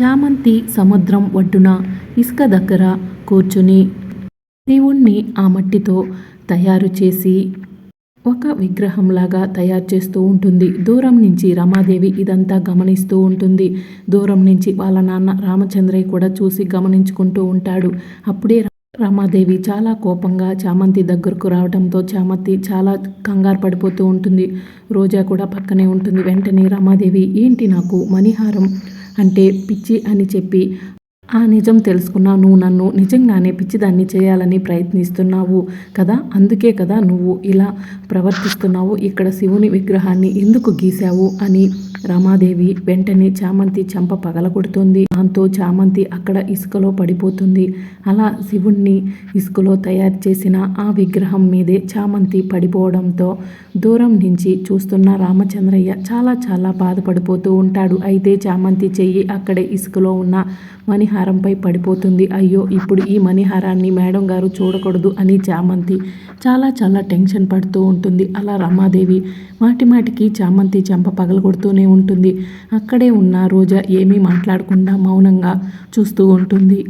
చామంతి సముద్రం ఒడ్డున ఇసుక దగ్గర కూర్చుని దేవుణ్ణి ఆ మట్టితో తయారు చేసి ఒక విగ్రహంలాగా తయారు చేస్తూ ఉంటుంది. దూరం నుంచి రమాదేవి ఇదంతా గమనిస్తూ ఉంటుంది. దూరం నుంచి వాళ్ళ నాన్న రామచంద్రయ్య కూడా చూసి గమనించుకుంటూ ఉంటాడు. అప్పుడే రమాదేవి చాలా కోపంగా చామంతి దగ్గరకు రావడంతో చామంతి చాలా కంగారు పడిపోతూ ఉంటుంది. రోజా కూడా పక్కనే ఉంటుంది. వెంటనే రమాదేవి ఏంటి నాకు మణిహారం? అంటే పిచ్చి అని చెప్పి ఆ నిజం తెలుసుకున్నా నువ్వు నన్ను నిజంగానే పిచ్చిదాన్ని చేయాలని ప్రయత్నిస్తున్నావు కదా? అందుకే కదా నువ్వు ఇలా ప్రవర్తిస్తున్నావు. ఇక్కడ శివుని విగ్రహాన్ని ఎందుకు గీశావు? అని రమాదేవి వెంటనే చామంతి చంప పగలగొడుతుంది. దాంతో చామంతి అక్కడ ఇసుకలో పడిపోతుంది. అలా శివుణ్ణి ఇసుకలో తయారు చేసిన ఆ విగ్రహం మీదే చామంతి పడిపోవడంతో దూరం నుంచి చూస్తున్న రామచంద్రయ్య చాలా చాలా బాధపడిపోతూ ఉంటాడు. అయితే చామంతి చెయ్యి అక్కడే ఇసుకలో ఉన్న మణిహారంపై పడిపోతుంది. అయ్యో ఇప్పుడు ఈ మణిహారాన్ని మేడం గారు చూడకూడదు అని చామంతి చాలా చాలా టెన్షన్ పడుతూ ఉంటుంది. అలా రమాదేవి మాటి మాటికి చామంతి చెంప పగలగొడుతూనే ఉంటుంది. అక్కడే ఉన్న రోజా ఏమీ మాట్లాడకుండా మౌనంగా చూస్తూ ఉంటుంది.